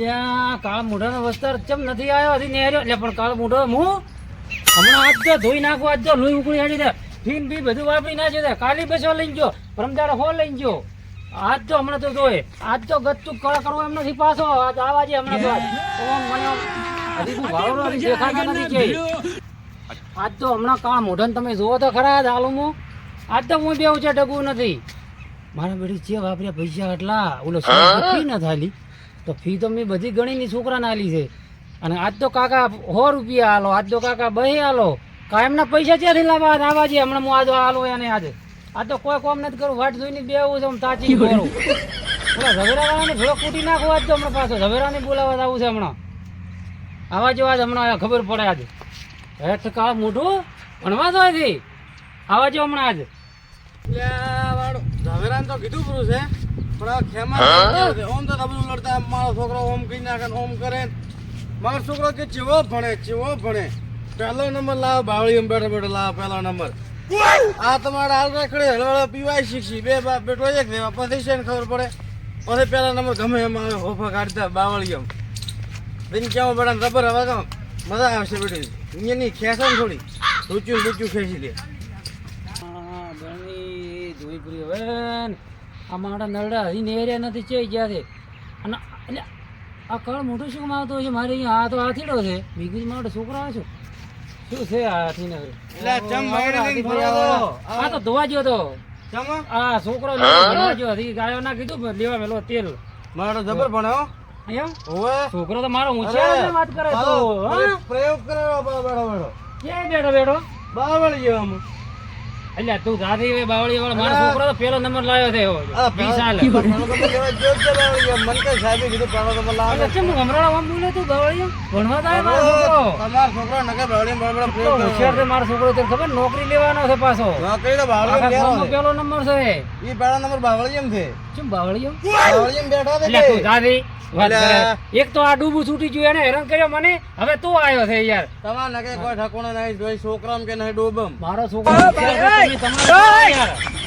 અલ્યા કાળ મોઢાનો વસ્તાર ચમ નથી આવ્યો? હજી નેર્યો. એટલે પણ કાળ મોઢો હું હમણાં આજ તો ધોઈ નાખું આજ તો લોહી ઉકળી હાડી દે ફીન બી બધું વાપરી નાખ્યું છે. કાલી બસો લઈને ગયો પરમદાડો હો લઈને ગયો આજ તો હમણાં તો જોયે. આજ તો ગતું કળા કરવો એમ નથી પાછો. આજ આવા છે હમણાં તો આજ. ઓમ મને હજી તું વાવડો નથી દેખાતો નથી કે. આજ તો હમણાં કાળ મોઢન તમે જોવો તો ખરા હાલું આજ તો હું બેવું છે ડગવું નથી. મારા બેડી જે વાપર્યા પૈસા એટલા ઓલો ફી થાલી. તો ફી તો મેં બધી ગણીની છોકરાને આલી છે. અને આજ તો કાકા સો રૂપિયા આલો આજ તો કાકા બે આલો. કાયમના પૈસા ત્યાંથી લાવવા? આવવા છે હમણાં હું આજ આલો એને આજે. આ તો કોઈ કોમ નથી કરું વાટ જોઈને બેવું છે આમ તાચી કરું ઓલા ઝવેરાવાળાને ભેળો કૂટી નાખો આજ તો હમણાં પાછો. ઝવેરાને બોલાવવા આવું છે હમણાં. આવા જેવા જ હમણાં ખબર પડે આજે. હેઠ કાળ મોઢું ભણવા તો આવા જો હમણાં આજે. ઝવેરાને તો કીધું પૂરું છે પણ ખેમા ઓમ તો લડતા મારો છોકરો ઓમ કઈ નાખે ઓમ કરે. મારો છોકરો કે ચેવો ભણે ચેવો ભણે? પહેલો નંબર લાવો બાવળી બેઠો બેઠો લાવો પહેલો નંબર. આ તમારા હાલ રાખડે હળવળ પીવાય શીખી બે બાપ બેટો એક દેવા પછી છે ને ખબર પડે. પછી પહેલા નંબર ગમે એમ આવે હોફા કાઢતા બાવળી એમ દિન કેવું બેટા રબર હવે તો મજા આવશે બેટી અહીંયાની ખેંચો ને થોડી. રૂચ્યું રૂચ્યું ખેંચી લે. હા, બની ધોઈ પૂરી હવે આ મારા નરડા હજી નેર્યા નથી ચઈ ગયા છે. અને એટલે આ કળ મોટું શું માવતો છે? મારે અહીંયા આ તો હાથીડો છે. બીજું મારો છોકરા છો. શું છે આ હાથી ગયો. આ તો. ધોવા ગયો તો. આ છોકરો ગયો ગાયો ના કીધું લેવા મેલો તેલ. મારો જબર ભણ્યો છોકરો તો મારો ઊંચા વાત કરે તો. પ્રયોગ કરેલો બા બેડો બેડો ક્યાંય બેઠો બેઠો? બાવળ આમ. એટલે તું ગાધી હવે બાવળી વાળો મારો છોકરો તો પેલો નંબર લાવ્યો છે એવો. જેવો. મને કઈ સાહેબે કીધું પેલો નંબર લાવ્યો અરે ચમ હમણાં આમ બોલે તું બાવળી ભણવા જાય મારો છોકરો? તમારો છોકરો નકે બાવળી માં બાવળ તો પ્રયોગ હોશિયાર છે મારો છોકરો તને ખબર? નોકરી લેવાનો છે પાછો. નોકરી તો બાવળી છે. પેલો નંબર છે. ઈ પેલો નંબર બાવળી એમ છે. ચમ બાવળી બાવળી એમ બેઠો છે એટલે તું કે? એક તો આ ડૂબું છૂટી ગયું એને હેરાન કર્યો મને. હવે તું આવ્યો છે યાર. તમાર નકે કોઈ ઠકોણો નહીં જોઈ છોકરામ કે નહીં ડૂબમ. મારો છોકરો તમે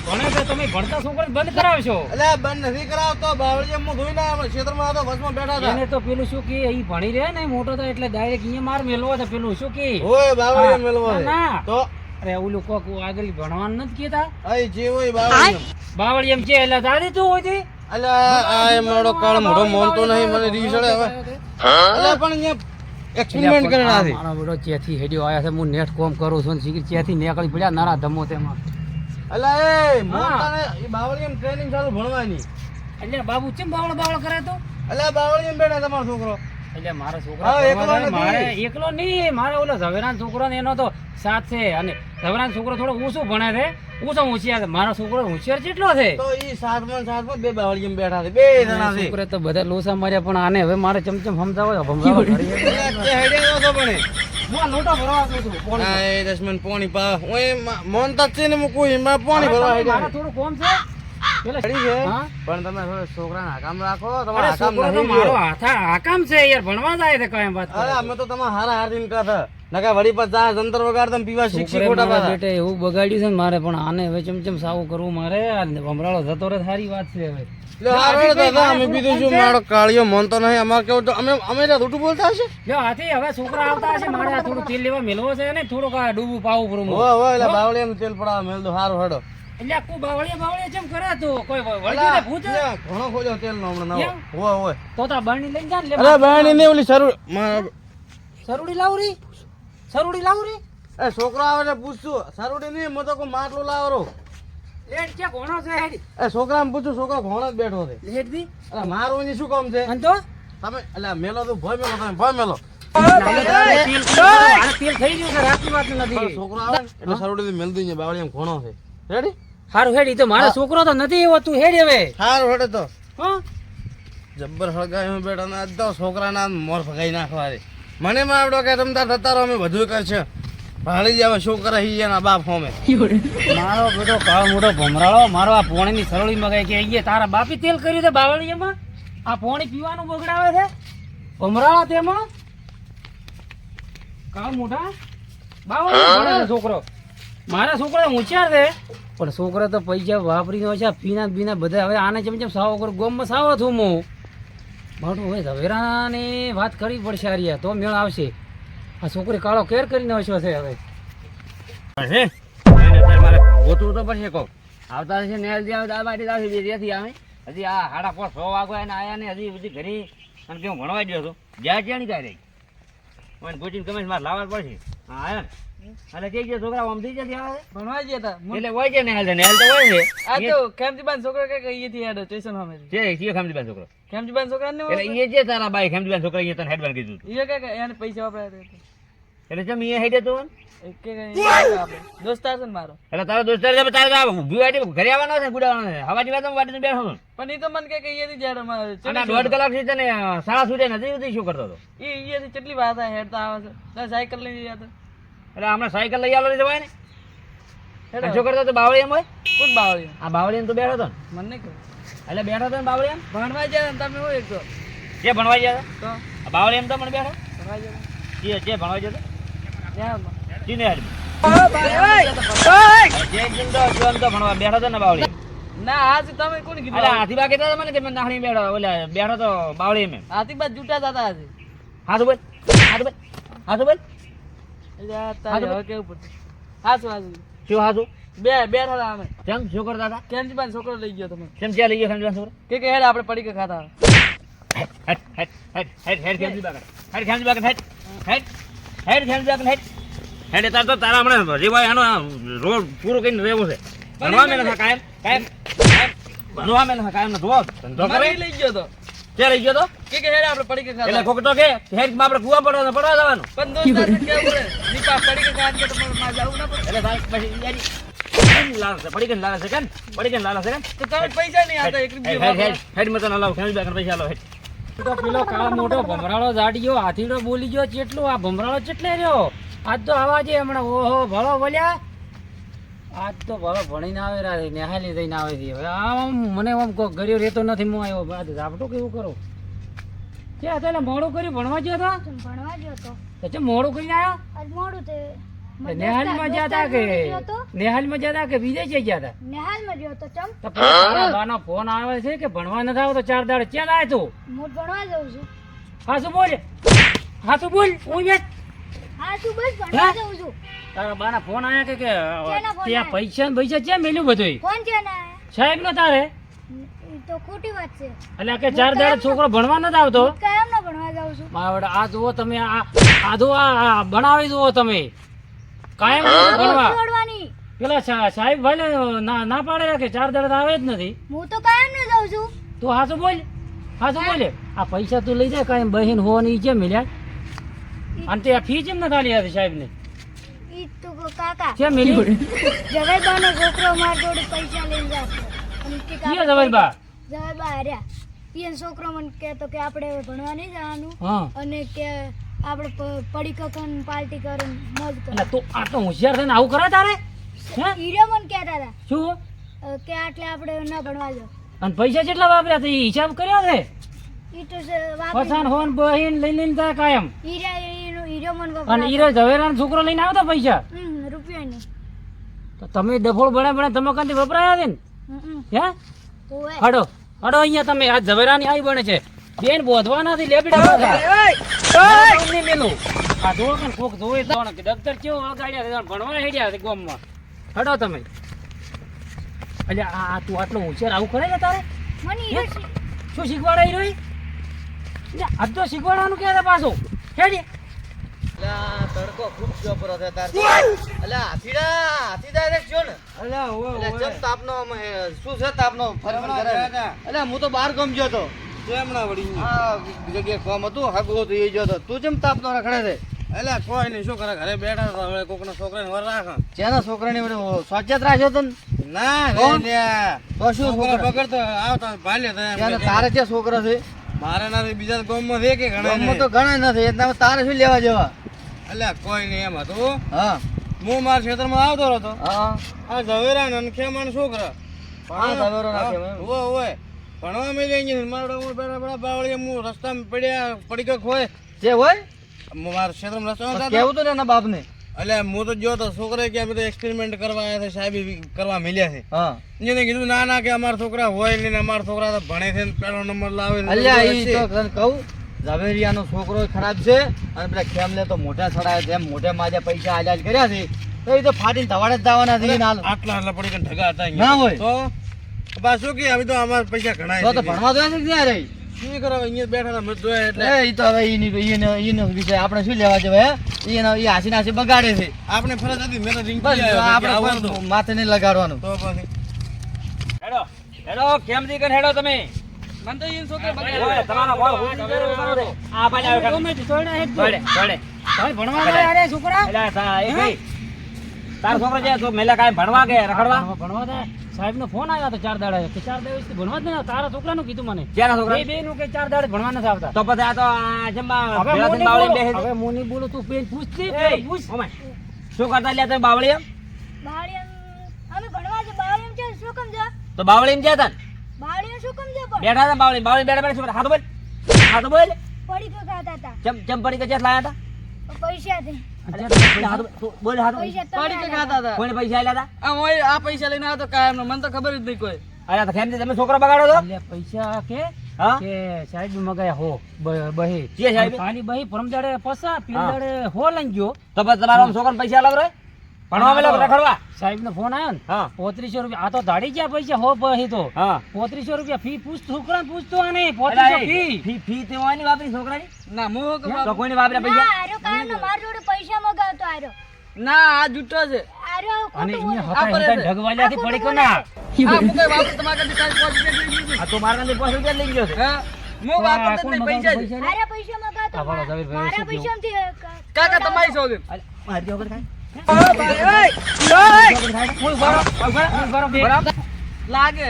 ભણે તો તમે ભણતા છોકરાને બંધ કરાવશો? એટલે બંધ નથી કરાવતો બાવળી એમ હું ધોઈ ના ક્ષેત્રમાં હતો બસમાં બેઠા હતા. એને તો પેલું શું કે એ ભણી રહ્યા ને મોટો તો એટલે ડાયરેક્ટ અહીંયા માર મેલવો છે પેલું શું કે? ઓય બાવળી એમ મેલવો ના. તો? અરે ઓલું કોક આગળ ભણવાનું નથી કેતા અહીં જે હોય બાવળી બાવળી એમ. છે એટલે દાદી તું હોય તે અલ્યા આ એ મારો કાળ મોડો મોનતો નહીં મને રીસડે હવે. અલે પણ અહીંયા એક્સપેરિમેન્ટ કરે નથી મારો મોડો ચેથી હેડ્યો આયા છે હું નેટ કોમ કરું છું ને શીખી ચેથી નીકળી પડ્યા નારા ધમો તેમાં. અલે એ મોનતા ને એ બાવળી એમ ટ્રેનિંગ ચાલુ ભણવાની. એટલે બાબુ ચેમ બાવળ બાવળ કરે તો? અલ્યા બાવળી એમ બેઠા તમારો છોકરો. એટલે મારા હા, છોકરા એકલો ભણવા જાય. નથી. મારે એકલો નહીં મારે ઓલો ઝવેરાન છોકરો ને એનો તો સાથ છે અને ઝવેરાન છોકરો થોડો ઊંચું ભણે છે ઊંચો હોશિયાર છે મારો છોકરો હોશિયાર કેટલો છે તો ઈ સાતમાં સાતમાં બે બાવળી બેઠા છે બે જણા છે છોકરે તો બધા લોસા માર્યા પણ આને હવે મારે ચમચમ સમજાવો સમજાવો. અલ્યા, તે પણ હું લોટો ભરવા છું પોણી. દસમન પોણી પા ઓય મા- મોનતા છે ને પોણી ભરવા મારે થોડું કોમ છે હા? પણ તમે થોડો છોકરાને રાખો તમારા હકામ નહીં મારો હાથા હાકામ છે યાર ભણવા જાય છે કાંઈ વાત અરે અમે તો તમારા હારા હારીને કહે નકા વળી પર જંતર વગાડતા ને પીવા શીખી ખોટા પાછા. બેટે એવું બગાડ્યું છે ને મારે પણ આને હવે ચમચમ સાવું કરવું મારે આ ભમરાળો જતો રહે સારી વાત છે હવે. અમે બીજું શું મારો કાળિયો મનતો નહીં. અમારે કેવું તો અમે અમે રૂટું બોલતા હશે? જો હાથી હવે છોકરા આવતા હશે મારે થોડું તેલ લેવા મેલવો છે ને થોડુંક આ ડૂબું પાવું પડું હો હો એટલે બાવળિયાનું તેલ પડાવ મેલ દો સારું હેડો. એટલે આખું બાવળીએ બાવળીએ જેમ કરે તો કોઈ વળગી ને ભૂત. ઘણો ખોજો તેલ નો હમણાં નવો. હોય હોય તો તા બરણી લઈને જા ને લે અરે બાયણી ને ઓલી સરુ સરુડી લાવરી સરુડી લાવરી એ છોકરો આવે ને પૂછશું. સરુડી નહીં મતો તો માટલો માટલું લાવરો. લેટ કે ઘોણો છે હેડી? એ છોકરાને પૂછું છોકરો ઘોણો જ બેઠો છે. લેટ દી અરે મારું એની શું કામ છે? અને તો? તમે એટલે મેલો તો ભય મેલો તમે ભય મેલો. તેલ થઈ ગયું છે રાતની વાત નથી. છોકરો આવે એટલે સરુડી મેલ દઈએ બાવળી એમ ઘોણો છે. રેડી હારું હેડી તો મારો છોકરો તો નથી એવો તું હેડ હવે. હારું હેડે તો. હા? જબ્બર હળગાયું બેટા ના તો છોકરાના મોર ફગાઈ નાખવા રે મને માં આવડો કે તમ તાર થતા રહો અમે બધું કરશે. ભાળી જાવ શું કરે હી એના બાપ હોમે. મારો બેટો કાળ મોટો ભમરાળો મારો આ પોણીની સરળી મગાઈ કે અહીંયા તારા બાપી તેલ કર્યું છે બાવળીયામાં? આ પોણી પીવાનું બગડાવે છે? ભમરાળા તેમાં? કાળ મોટા? બાવળીયા છોકરો. મારા છોકરા હોશિયાર છે. પણ છોકરા તો પૈસા વાપરીને હોય છે પીના બીના બધા. હવે આને જેમ જેમ સાવ કરું ગોમમાં સાવ છું હું. મારું હવે ઝવેરાની વાત કરવી પડશે આર્યા તો મેળ આવશે. આ છોકરી કાળો કેર કરીને હશો છે હવે. ગોતવું તો પડશે કહો આવતા છે ને હજી આવે બાટી આવશે બેથી આવે. હજી આ સાડા પાંચ સો વાગો એને આવ્યા ને હજી બધી ઘરે અને કેવું ભણવા ગયો હતો? જ્યાં ત્યાં કાંઈ રહી મને ગોચીને ગમે મારે લાવવા પડશે. હા આવ્યા ને. એટલે કઈ ગયા છોકરા આમ થઈ જતી આવે ભણવા ગયા એટલે હોય છે ને હાલ ને હાલ તો હોય આ તો ખેમજીબાન છોકરો કે અહીંયાથી હેડો સ્ટેશન સામેથી છે છે ખામજીબાન છોકરો. ખેમજીબાન છોકરા ને એટલે એ તારા બાઈ ખામજીબાન છોકરા અહીંયા તને હેડવાન કીધું એ કે કે એને પૈસા વાપર્યા એટલે ચમ અહીંયા હેડે તું? એ કે કે એને આપણે દોસ્તાર છે મારો. એટલે તારો દોસ્તાર છે, તારે ઊભી વાટી ઘરે આવવાનો છે ગુડાવાનો છે. હવાજી વાતો વાટીને બેઠો પણ એ તો મને કે કે અહીંયાથી જ મારે દોઢ કલાકથી તને સાડા સુધી નથી શું કરતો હતો? એ અહીંયાથી કેટલી વાત હેડતા આવે છે. સાયકલ લઈ હતા એટલે હમણાં સાયકલ લઈ આલો જવાય ને શું કરતો તો બાવળી એમ હોય? કોણ બાવળી આ બાવળી એમ તો બેઠો હતો ને. મને કહ્યું એટલે બેઠો હતો ને બાવળી એમ ભણવા ગયા હતા તમે એક તો. જે ભણવા ગયા તો? હતા આ બાવળી એમ તો મને બેઠો. ભણવા ગયા જે જે ભણવા ગયો હતો? હતા તો ભણવા બેઠો હતો ને બાવળી ના આજ તમે કોણ કીધું? હાથી બા કહેતા હતા મને કે મેં નાખણી બેઠો ઓલે બેઠો તો બાવળી એમ એમ. હાથી બાદ જૂટા થતા આજે. હાથું બોલ. હાથું બોલ હાથું બોલ એટલે આ તારે હવે કેવું પડશે હાચું હાચું શું હાથું બે બે થતા અમે કેમ શું કરતા હતા કેમજીબાન છોકરો લઈ ગયો તમે કેમ ત્યાં લઈ ગયો સમજવા છોકરો કે કે હેડ આપણે પડી કે ખાતા હેડ હેડ હેડ હેડ હેડ ખેમજી બાગર હેડ ખેમજી બાગર હેડ હેડ હેડ ખેમજી બાગર હેડ હેડ તાર તો તારા હમણાં રેવાય આનો રોડ પૂરો કરીને રહેવું છે ભણવા મેં નથી કાયમ કાયમ કાયમ. ભણવા મેં નથી કાયમ નથી ધંધો કરે લઈ ગયો તો ક્યાં લઈ ગયો તો? કે કે હેડ આપણે પડી કે ખાતા કોક તો કે હેડમાં આપણે કુવા પડવા પડવા જવાનું. પણ દોસ્તાર કેવું પડે? દીપા પડી કે ખાત કે તમારે માં જાવું ના પડે. એટલે તાર પછી યારી લાલ પડી ગઈ લાલ છે પડી ગઈ લાલ છે તો તમે પૈસા નહીં આતા એક રૂપિયા હેડ હેડ લાવ પૈસા લાવ હેડ. તો પેલો કાળો મોટો ભમરાળો જાડ્યો હાથીડો બોલી ગયો ચેટલું? આ ભમરાળો ચેટલે રહ્યો? આજ તો આવા છે હમણાં ઓહો ભળો બોલ્યા આજ તો ભલે ભણીને આવે રાતે નેહાલી થઈને આવે છે. હવે આમ મને આમ ગર્યો રહેતો નથી હું આવ્યો. બાદ ઝાપટું કેવું કરો? ક્યાં હતા? મોડું કર્યું? ભણવા ગયો હતો ભણવા ગયો તો? તો ચમ મોડું કરીને આવ્યો? આજ મોડું તે નેહાલમાં હતા કે નેહાલમાં ગયા હતા કે બીજે ક્યાં ગયા હતા? નિહાલમાં ગયો તો ચમ? તો બાનો ફોન આવે છે કે ભણવા નથી આવતો ચાર દાડે. ક્યાં આવ્યો તું? હું ભણવા જાઉં છું. હા શું બોલ. હા શું બોલ. હું બેઠ હા તું બસ ભણવા હે? છું. તારા બાના ફોન આયા કે કે ત્યાં પૈસા ને પૈસા ક્યાં મેલ્યું બધું ફોન છે ને સાહેબ નો તારે? તો ખોટી વાત છે. એટલે કે ચાર દાડા છોકરો ભણવા નથી આવતો? કેમ કાયમ ના ભણવા જાવ છું. માવડે આ જુઓ તમે આ આ જુઓ આ બનાવી જુઓ તમે. કાયમ ભણવા. પેલા સાહેબ ભાઈ ના ના પાડે કે ચાર દાડા આવે જ નથી? હું તો કાયમ ના જાઉં છું. તું હાચું બોલ હાચું બોલે. આ પૈસા તું લઈ જાય કાંઈ બહેન હોવાની કેમ મિલ્યા? અને તે ફી કેમ ના આલી હતી સાહેબ ને કાકા. કેમ મિલી જવેરબાનો છોકરો માર જોડે પૈસા લઈને જાતો અને કે ક્યાં જવાય બા. જવેરબા હાર્યા. છોકરો મને કહેતો કે આપણે ભણવા નહીં જવાનું. અને કે આપણે પડી કકન પાર્ટી કરે મોજ કરે. તું હોશિયાર થઈને આવું કરે તારે? હે? હીરો મને કહેતા હતા. શું? કે આટલે આપણે ના ભણવા જો અને પૈસા કેટલા વાપર્યા તે એ હિસાબ કર્યો છે? ઈ તો પસાન હોન બહીન લઈ લઈને કાયમ. હીરો અને ઈરો ઝવેરાનો છોકરો લઈને આવતા પૈસા? નહીં. તો તમે ડફોળ ભણ્યા ભણે તમે કાંથી વપરાયા છે ને? હે? હડો હડો અહીંયા તમે આ ઝવેરાની આવી બને છે. બેન બોધવાના થી લેબડા તમને આ જોવો કે કોક જોવે તો કે ડોક્ટર કેવો વળગાડ્યા છે ભણવા હેડ્યા છે ગામમાં. હડો તમે. એટલે આ તું આટલો હોશિયાર આવું કરે છે તારે? મને શી- શીખવાડાઈ રહી આજ તો શીખવાડવાનું કે છે પાછું? હેડી. તડકો ખૂબ જબરો છે તાર એટલે હાથીડા હાથી ડાયરેક્ટ છો ને. એટલે ચમ તાપનો શું છે તાપનો? ફરક કરે એટલે હું તો બહાર ગામ ગયો તો. કેમણા વળી આ જગ્યાએ કામ હતું હાગું હતું એ ગયો તો. તું ચમ તાપનો રખડે છે. એટલે કોઈ નહીં શું કરે? ઘરે બેઠા હતા હવે વર રાખા. જેના છોકરાને વડે સ્વાચ્યત રાખ્યો તો ને? ના. તો શું છોકરા છોકરા? આવતા કે તારે જે છોકરા છે? મારે બીજા ગામમાં છે કે ઘણા તો ઘણા નથી એટલે તારે શું લેવા જેવા? એટલે કોઈ નહીં એમ હતું. હા. હું મારા ક્ષેત્રમાં આવતો હતો હા. આ ઝવેરા ને ખેમાન છોકરા. ઓય ઓય ભણવા મેં જઈ મારા હું બેઠા બેઠા બાવળી હું રસ્તામાં પડ્યા પડી ગયો હોય જે હોય? મારા ક્ષેત્રમાં રસ્તો પણ કેવું તો ને એના બાપને? એટલે હું તો જો તો છોકરે કે અમે તો એક્સપેરિમેન્ટ કરવા આવ્યા છે સાહેબ કરવા મળ્યા છે. હા. એને કીધું ના ના કે અમારા છોકરા હોય ને અમારા છોકરા તો ભણે છે પહેલો નંબર લાવે અલ્યા એ તો કહું ઝવેરિયાનો છોકરો ખરાબ છે અને પેલા ખેમલે તો મોઢા છડાયા છે. મોઢે માજે પૈસા આજાજ કર્યા છે. તો એ તો ફાટીને ધવાડે જ જવાના છે આટલા આટલા પડી ઢગા હતા ના હોય. તો બસ શું કે હવે તો અમારા પૈસા ઘણા તો તો ભણવા જોયા છે ક્યાં રહી શું કરો? અહીંયા બેઠા હતા જોયા એટલે. એ તો હવે વિષય. આપણે શું લેવા જવાય હે? એ હાસી નાસી બગાડે છે. આપણે ફરજ હતી મેં તો રિંગ આપણે માથે નહીં લગાડવાનું. તો પછી. હેડો હેડો કેમ દી હેડો તમે? છોકરા છોકરા? તારો છોકરો છે તો મેલે કાંઈ ભણવા કે રખડવા? ભણવા ભણવા દે. સાહેબ નો ફોન આવ્યો હતો ચાર દાડા કે ચાર દિવસ ભણવા જ નહીં તારા છોકરાનું કીધું મને. ક્યાંના છોકરા બે બે નું કે ચાર દાડે ભણવા નથી આવતા? તો પછી આ તો જમવા હવે હું નહીં બેસે બોલું. તું પેન પૂછતી? એ, પૂછ. શું કરતા લ્યા તમે બાવળી એમ? અમે ભણવા શું કમ તો બાવળી એમ ગયા શું કમ બેઠા હતા બાવળી બાવળી બેઠા બેઠા શું હાથ બોલ. હાથ બોલ. પડી તો ખાતા હતા. જમ જમ પડી કે જેટ લાયા પૈસા હતા બોલ. હાથો પૈસા તમે પડી કે ખાતા હતા. કોઈને પૈસા આલ્યા હતા? આ ઓય આ પૈસા લઈને આવ્યો કાયમ મને તો ખબર જ નહીં કોઈ. અરે તો ખેમજી તમે છોકરો બગાડો છો? પૈસા કે? હા? કે સાહેબ મગાયા હો બહી. જે સાહેબ? પાણી બહી પરમ દાડે પસા પીર દાડે હો લઈ ગયો. તો પછી તમારા છોકરાને પૈસા રે ભણવા મેલો કે રખડવા સાહેબ નો ફોન આવ્યો ને? પોત્રીસો રૂપિયા આ તો દાડી ગયા પૈસા હો પછી તો. હા. પોત્રીસો રૂપિયા ફી પૂછ છોકરા પૂછતો આ નહીં પોત્રીસો ફી. ફી ફી તે હોયની વાપરી છોકરાની? ના મો તો કોઈને વાપર્યા પૈસા. આરો માર જોડે પૈસા મગાવતો આરો. ના આ જૂઠો છે. આરો અને અહીંયા. હતા હતા પડી કો ના આ મુકે કઈ વાપર. તમારા કદી કાંઈ પાંચ રૂપિયા આ તો મારા કાંથી પાંચ રૂપિયા લઈ ગયો છે. હા. હું વાપરતો નહીં પૈસા જ. પૈસા મગાવતો મારા પૈસા? કાકા તમારી સોગંદ. મારી જોગર ખાય લાગે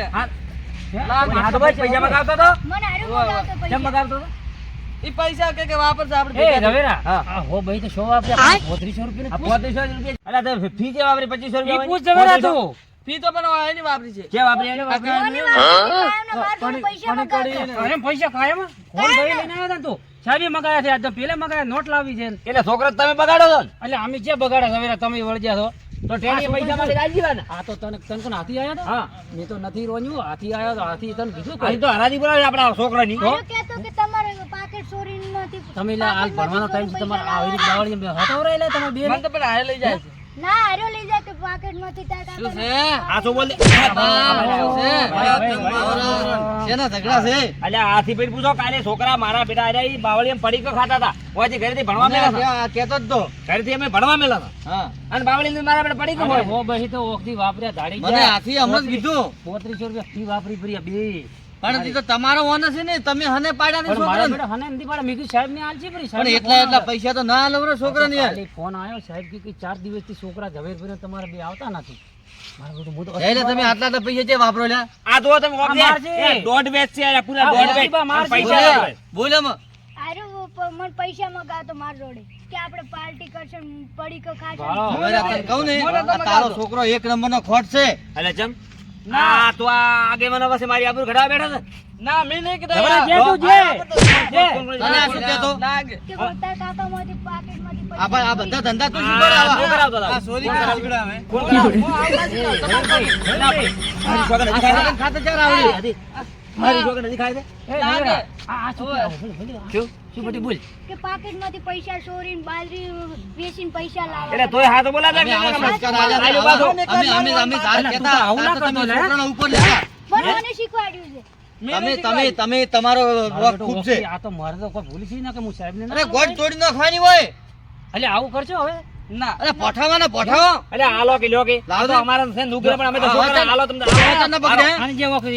પૈસા કે રવેરા હા. ભાઈ તો શો આપ્યા પોત્રીસો રૂપિયા આ પોત્રીસો રૂપિયા અલા ફી કે વાપરી પચીસો રૂપિયા પૂછ જવેરા તું ફી તો પણ આ વાપરી છે કે વાપરી એને વાપરી મને કાયમનો માર જોડે પૈસા મગાવતો અરે પૈસા કાયમ ફોન ભાઈ લઈને આવ્યા હતા ને તું સાહેબે મગાયા છે. આજ તો પેલે મગાયા નોટ લાવી છે. એટલે છોકરો તમે બગાડો છો એટલે અમે જે બગાડ્યા સવેરા તમે વળગ્યા છો. તો ટેણી પૈસા માંથી રાજી ગયા આ તો તને તને કોણ હાથી આયા હા. મેં તો નથી રોન્યું હાથી આયા તો હાથી તને કીધું કે તો હરાજી બોલાવે આપણા છોકરાની. આરો કહેતો કે તમારે પાકેટ ચોરીમાંથી તમે લે હાલ ભણવાનો ટાઈમ છે. તમારે આવી રીતે બાવળી હતા રે લે તમે બે મને તો પણ હારે લઈ જાય છે. ના આરો લઈ જાય કે પાકેટમાંથી તાર શું કાકા છે? આ શું બોલે શેના ઝઘડા છે? અલ્યા આથી પેલી પૂછો કાલે છોકરા મારા બેટા આર્યા ઈ બાવળીએ પડીકો ખાતા હતા ઓયથી ઘરેથી ભણવા મેલા હતા આ જ તો. ઘરેથી અમે ભણવા મેલા હતા હા. અને બાવળી મારા બેટા પડીકો અરે હોય? હો. બહી તો ઓખથી વાપર્યા દાડી મને ગયા. હમણાં કીધું. પોત્રીસો રૂપિયા ફી વાપરી પર્યા બે. પણ ઈ તો તમારો ઓન છે ને તમે હને પાડ્યા ને છોકરા મારા હને નથી પાડે મેં કીધું સાહેબ ને આલજી પડી પણ એટલા એટલા પૈસા તો ના આલો બરો છોકરાને યાર. ફોન આવ્યો સાહેબ કે કે ચાર દિવસથી છોકરા ઝવેરભાઈ તમારે બે આવતા નથી. તમે આટલા તો પૈસા જે વાપરો લ્યા આ જો તમે. દોઢ બેચ છે પૂરા દોઢ બેચ. પૈસા બોલે પ- મને પૈસા મગાવતો માર જોડે. કે આપણે પાર્ટી કરશે પડી કો ખાશે હવે તને કહું ને તારો છોકરો એક નંબરનો ખોટ છે. એટલે ચમ આ તો આ આગેવાનો પાસે મારી આબરૂ ઘડા બેઠા છે? ના મેં નહીં કીધું. જે તું જે જે. તને શું કહેતો? કે તાર કાકામાંથી પાકેટમાંથી પાકેટ આ બધા ધંધા તું શું આ શું આવા? કરાવતો આ? સોરી કરા ઉગડાવે. કોણ? ના સાગર ખાતે જરા આવડી. મારી છોકરા નથી ખાય? એ આ આ શું શું? શું બધી બોલ. કે પાકેટમાંથી પૈસા ચોરીને બાલરી વેચીને પૈસા લાવવા એટલે તોય હાથ બોલા અમે. અમે અમે અમે તારે અલા, તું કહેતા. તો આવું ના કરતો લે. છોકરાના ઉપર લે. મને મને શીખવાડ્યું છે. તમે તમે તમે તમારો મારો ખૂબ છે. આ તો મારે તો કોઈ ભૂલી છે ના કે હું સાહેબ ને અરે ગોળ તોડી નાખવાની હોય. એટલે આવું કરજો હવે? ના અરે ને પઠાવો અલ્યા આલો કે લ્યો કે. લાવો આ તો તો. અમારા છે ને નુગરા પણ અમે તો હા, છોકરા વચન- તમને હાલો. ના જે વખતે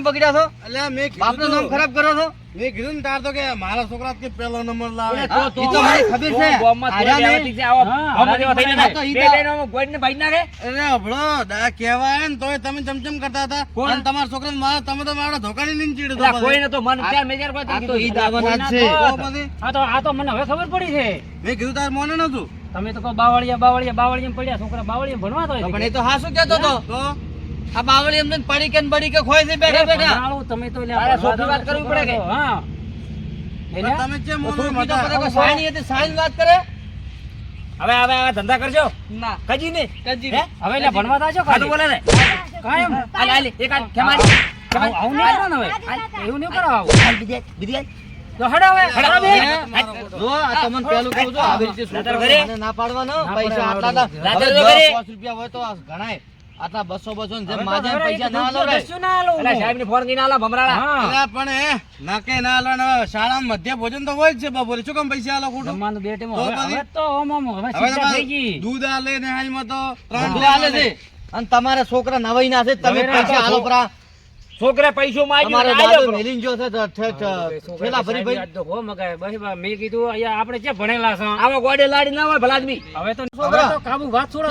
બગડ્યા છો? એટલે મેં બાપનું નામ ખરાબ કરો છો? મેં કીધું ને તાર તો કે મારા છોકરા કે પહેલો નંબર લાવે. તો- તો મને ખબર છે. તો ગામમાં થોડી આર્યા ને- આવો હા, ગામમાં જેવા થઈ આર્યા ના તો ઈ થાય. તો- બે જણો ગોળીને ભાઈ નાખે. અરે અભળો દા કહેવાય ને તોય તમે ચમચમ કરતા હતા. કોણ? તમારા છોકરા મારા તમે તો મારા ધોકાની લઈને ચીડો કોઈને તો મન ત્યાર મેં જ્યારે કોઈ આ તો ઈ દાવાના છે. આ તો આ તો મને હવે ખબર પડી છે. મેં કીધું તાર મોને નતું. તમે તો કહો બાવળિયા બાવળિયા બાવળિયા પડ્યા છોકરા બાવળિયા ભણવા તો પણ એ તો હાસુ શું કહેતો તો. તો? આ બાવળી એમને પડી કે ને બડી કે ખોય છે બેઠા. બેઠા તમે તો વાત કરવી પડે કે? હા. તમે જે મોટો સાયણી વાત કરે. હવે હવે હવે ધંધા કરજો. ના. કજી ને કજી ને હવે એટલે ભણવા દાજો ખાલી બોલે ને. કાયમ. આલે આલે એક આ ખેમાડી આવું આવું નહીં કરવાનું હવે. એવું નહીં કરો આવું. આલ બીજે બીજે તો હડો હવે હડો બે. જો આ તમને પેલું કહું છું આવી રીતે દાદર ઘરે? ના પાડવાનો. પૈસા આટલા રૂપિયા હોય તો આ ગણાય આટલા બસો બસો ને જેમ માજે પૈસા ના આલો ના આલો. એટલે સાહેબની ફોન કરીને આલો ભમરાળા. પણ એ નાકે ના હાલવાના શાળા મધ્ય ભોજન તો હોય જ છે બપોરે શું કામ પૈસા આલો ખોટું? જમવાનું બે ટાઈમ હવે તો ઓમ ઓમ હવે હવે થઈ ગઈ. દૂધ આલે ને હાલમાં તો ત્રણ બધું આલે છે. અને તમારા છોકરા નવાઈ ના છે તમે પૈસા આલો પરા. છોકરે પૈસો મેં કીધું અહીંયા આપણે છે ભણેલા છે? આમાં ગોડે લાડી ના હોય ભલા આદમી હવે તો છોકરા. હવે તો કાબુ વાત છોડો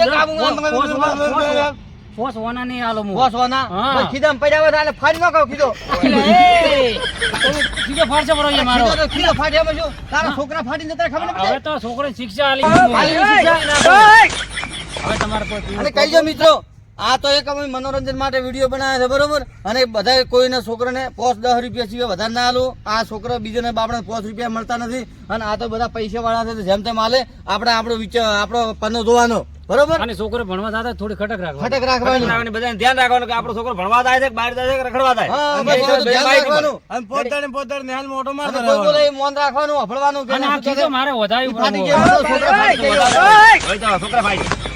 ફોસ વાના નહીં આલો મુ. બોસ વાના હા. ખીજામાં પડ્યા હોય તો આને ફાડી કીધો એટલે એ, તમે કીધો ફાડશે બરો એ મારો. કીધો ખીજો ફાટ્યામાં શું? તારા છોકરા ફાડીને જતા ખબર પડે હવે તો છોકરો શિક્ષા આલી શિક્ષા. હવે તમારે કોઈ અરે કહીજો મિત્રો આ તો એક અમે મનોરંજન માટે વીડિયો બનાવ્યા છે બરોબર? અને બધા કોઈને છોકરાને પોસ દસ રૂપિયા સિવાય વધારે ના આલો. આ છોકરા બીજાને બાપડા પોસ રૂપિયા મળતા નથી. અને આ તો બધા પૈસા વાળા છે જેમ તેમ હાલે આપણે આપણો વિચાર આપણો પન્નો જોવાનો. બરોબર? અને છોકરો ભણવા સાથે થોડી ખટક રાખવા ખટક રાખવાનું. રાખવાની બધાને ધ્યાન રાખવાનું કે આપણો છોકરો ભણવા જાય છે કે બહાર જાય છે રખડવા જાય. હા અને બસ ધ્યાન રાખવાનું. પોતાને પોતાને નિહાલમાં મોટો મારતો રહેવાનો. મોન રાખવાનું હફળવાનું કે કીધું મારે તો છોકરા ભાઈ.